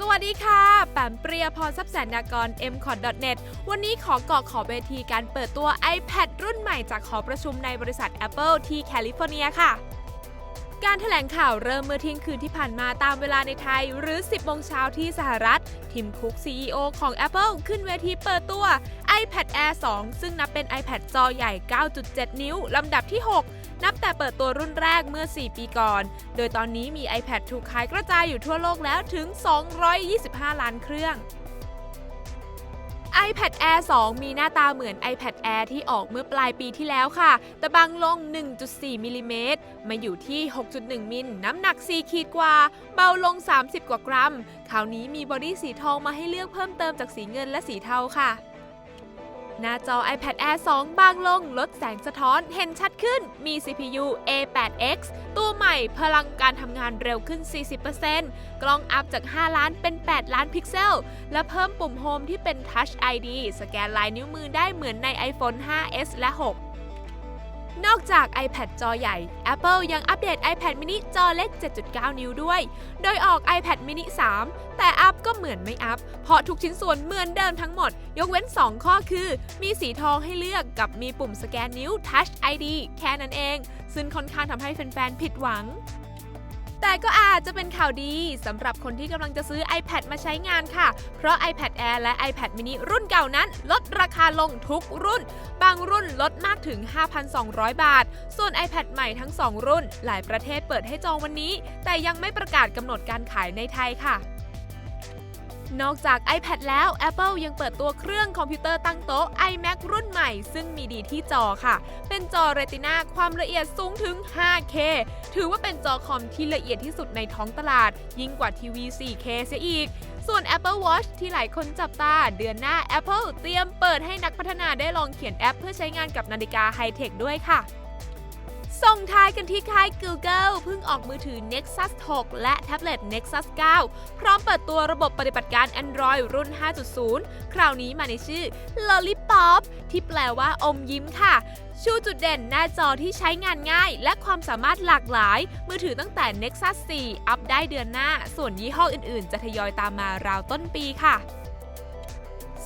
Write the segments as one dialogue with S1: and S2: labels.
S1: สวัสดีค่ะ แปมเปรียพรทรัพย์แสนดากร m c o t n e t วันนี้ขอเกาะขอเวทีการเปิดตัว iPad รุ่นใหม่จากหอประชุมในบริษัท Apple ที่แคลิฟอร์เนียค่ะ การถแถลงข่าวเริ่มเมื่อเที่ยงคืนที่ผ่านมาตามเวลาในไทย หรือ 10โมงเช้าที่สหรัฐ ทิมคุก CEO ของ Apple ขึ้นเวทีเปิดตัว iPad Air 2 ซึ่งนับเป็น iPad จอใหญ่ 9.7 นิ้ว ลำดับที่ 6 นับแต่เปิดตัวรุ่นแรกเมื่อ 4 ปีก่อน โดยตอนนี้มี iPad ถูกขายกระจายอยู่ทั่วโลกแล้วถึง 225 ล้านเครื่อง iPad Air 2 มีหน้าตาเหมือน iPad Air ที่ออกเมื่อปลายปีที่แล้วค่ะ แต่บางลง 1.4 มิลลิเมตร มาอยู่ที่ 6.1 มิล น้ำหนัก 4 ขีดกว่า เบาลง 30 กว่ากรัม คราวนี้มีบอดี้สีทองมาให้เลือกเพิ่มเติมจากสีเงินและสีเทาค่ะ หน้าจอ iPad Air 2 บางลง ลดแสงสะท้อน เห็นชัดขึ้น มี CPU A8X ตัวใหม่พลังการทำงานเร็วขึ้น 40%กล้องอัพจาก 5 ล้านเป็น 8 ล้านพิกเซล และเพิ่มปุ่มโฮมที่เป็น Touch ID สแกนลายนิ้วมือได้เหมือนใน iPhone 5s และ 6 นอกจาก iPad จอใหญ่ Apple ยังอัปเดต iPad mini จอเล็ก 7.9 นิ้วด้วย โดยออก iPad mini 3 แต่อัพก็เหมือนไม่อัพ เพราะทุกชิ้นส่วนเหมือนเดิมทั้งหมด ยกเว้น 2 ข้อคือ มีสีทองให้เลือกกับมีปุ่มสแกนนิ้ว Touch ID แค่นั้นเอง ซึ่งค่อนข้างทำให้แฟนๆ ผิดหวัง ก็อาจจะเป็นข่าวดีสำหรับคนที่กำลังจะซื้อ iPad มาใช้งานค่ะ เพราะ iPad Air และ iPad mini รุ่นเก่านั้น ลดราคาลงทุกรุ่น บางรุ่นลดมากถึง 5,200 บาท ส่วน iPad ใหม่ทั้ง 2 รุ่น หลายประเทศเปิดให้จองวันนี้ แต่ยังไม่ประกาศกำหนดการขายในไทยค่ะ นอกจาก iPad แล้ว Apple ยังเปิดตัวเครื่องคอมพิวเตอร์ตั้งโต๊ะ iMac รุ่นใหม่ ซึ่งมีดีที่จอค่ะ เป็นจอ Retina ความละเอียดสูงถึง 5K ถือว่าเป็นจอคอมที่ละเอียดที่สุดในท้องตลาด ยิ่งกว่าทีวี 4K เสียอีก ส่วน Apple Watch ที่หลายคนจับตา เดือนหน้า Apple เตรียมเปิดให้นักพัฒนาได้ลองเขียนแอป เพื่อใช้งานกับนาฬิกาไฮเทคด้วยค่ะ ส่งท้ายกันที่ค่าย Google เพิ่งออกมือถือ Nexus 6 และแท็บเล็ต Nexus 9 พร้อมเปิดตัวระบบปฏิบัติการ Android รุ่น 5.0 คราวนี้มาในชื่อ Lollipop ที่แปลว่าอมยิ้มค่ะ ชูจุดเด่นหน้าจอที่ใช้งานง่าย และความสามารถหลากหลาย มือถือตั้งแต่ Nexus 4 อัพได้เดือนหน้า ส่วนยี่ห้ออื่นๆ จะทยอยตามมาราวต้นปีค่ะ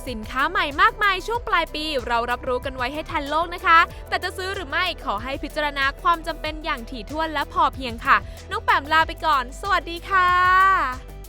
S1: สินค้าใหม่มากมายช่วงปลายปี เรารับรู้กันไว้ให้ทันโลกนะคะ แต่จะซื้อหรือไม่ขอให้พิจารณาความจำเป็นอย่างถี่ถ้วนและพอเพียงค่ะ น้องแปมลาไปก่อน สวัสดีค่ะ